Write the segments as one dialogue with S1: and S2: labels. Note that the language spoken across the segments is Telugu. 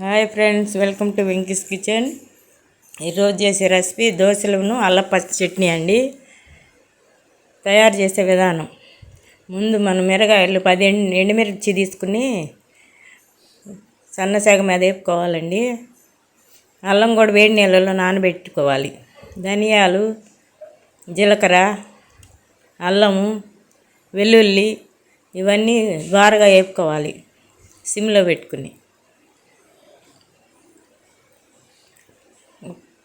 S1: Hi friends welcome to Venky's kitchen. ఈరోజు చేసే రెసిపీ దోశలను అల్లపచ్చి చట్నీ అండి. తయారు చేసే విధానం. ముందు మనం మిరగాయలు పది ఎండు ఎండుమిర్చి తీసుకుని సన్నసేగ మీద వేపుకోవాలండి. అల్లం కూడా వేడి నీళ్ళలో నానబెట్టుకోవాలి. ధనియాలు జీలకర్ర అల్లము వెల్లుల్లి ఇవన్నీ ద్వారగా వేపుకోవాలి. సిమ్లో పెట్టుకుని.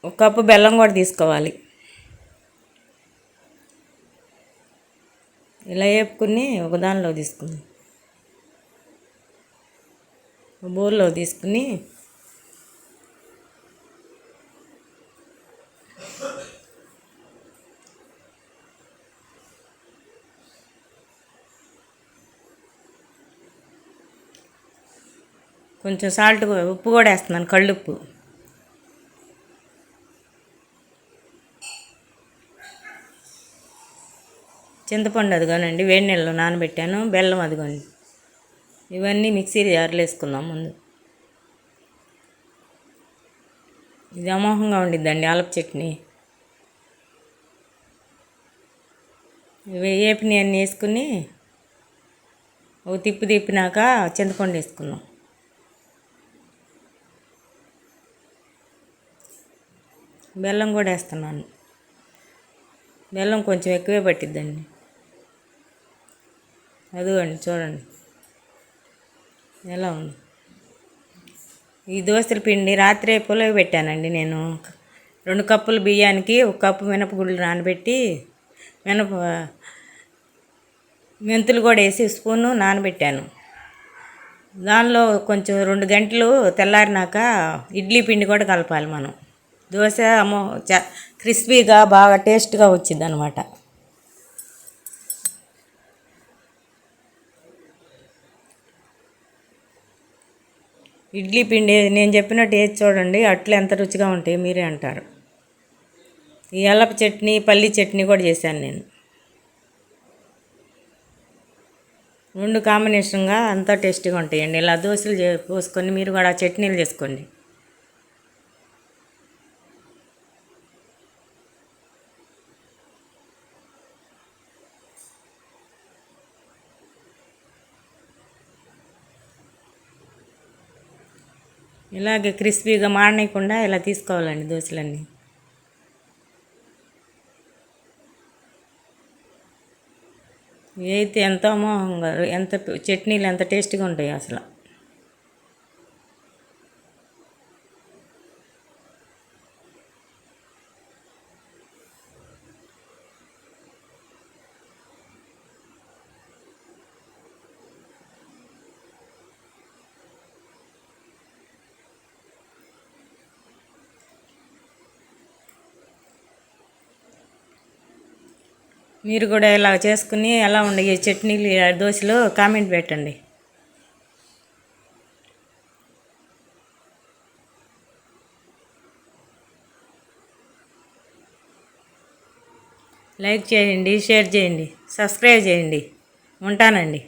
S1: ఒక కప్పు బెల్లం కూడా తీసుకోవాలి. ఇలా వేపుకుని ఒక దానిలో తీసుకుంది. తీసుకుని కొంచెం సాల్ట్ ఉప్పు కూడా వేస్తున్నాను కళ్ళుప్పు. చింతపండు అదిగోనండి వేడి నీళ్ళలో నానబెట్టాను బెల్లం అదిగోండి. ఇవన్నీ మిక్సీ జార్లో వేసుకుందాం ముందు. ఇది అమోహంగా ఉండిద్దండి ఆలప చట్నీ. వేపిని అన్నీ వేసుకుని ఒక తిప్పు తిప్పినాక చింతపండు వేసుకుందాం. బెల్లం కూడా వేస్తున్నాను. బెల్లం కొంచెం ఎక్కువే పట్టిద్దండి. అదిగోండి చూడండి. ఎలా ఉంది? ఈ దోశల పిండి రాత్రే పులవ పెట్టానండి నేను. రెండు కప్పులు బియ్యానికి ఒక కప్పు మినపగుళ్ళు నానబెట్టి మినప మెంతులు కూడా వేసి స్పూను నానబెట్టాను. దానిలో కొంచెం రెండు గంటలు తెల్లారినాక ఇడ్లీ పిండి కూడా కలపాలి మనం. దోశ అమ్మో చ క్రిస్పీగా బాగా టేస్ట్గా వచ్చింది అనమాట ఇడ్లీ పిండి నేను చెప్పినట్టు వేసి చూడండి అట్లు ఎంత రుచిగా ఉంటాయి మీరే అంటారు. ఈ అల్లపు చట్నీ పల్లి చట్నీ కూడా చేశాను నేను. రెండు కాంబినేషన్గా అంతా టేస్టీగా ఉంటాయండి. ఇలా దోశలు చే పోసుకొని మీరు కూడా చట్నీలు చేసుకోండి. ఇలాగే క్రిస్పీగా మాడనీయకుండా ఇలా తీసుకోవాలండి దోశలన్నీ. అయితే ఎంత అమోహంగా ఎంత చట్నీలు ఎంత టేస్ట్గా ఉంటాయి అసలు. మీరు కూడా ఇలా చేసుకుని ఎలా ఉండే చట్నీలు దోశలు కామెంట్ పెట్టండి. లైక్ చేయండి షేర్ చేయండి సబ్స్క్రైబ్ చేయండి. ఉంటానండి.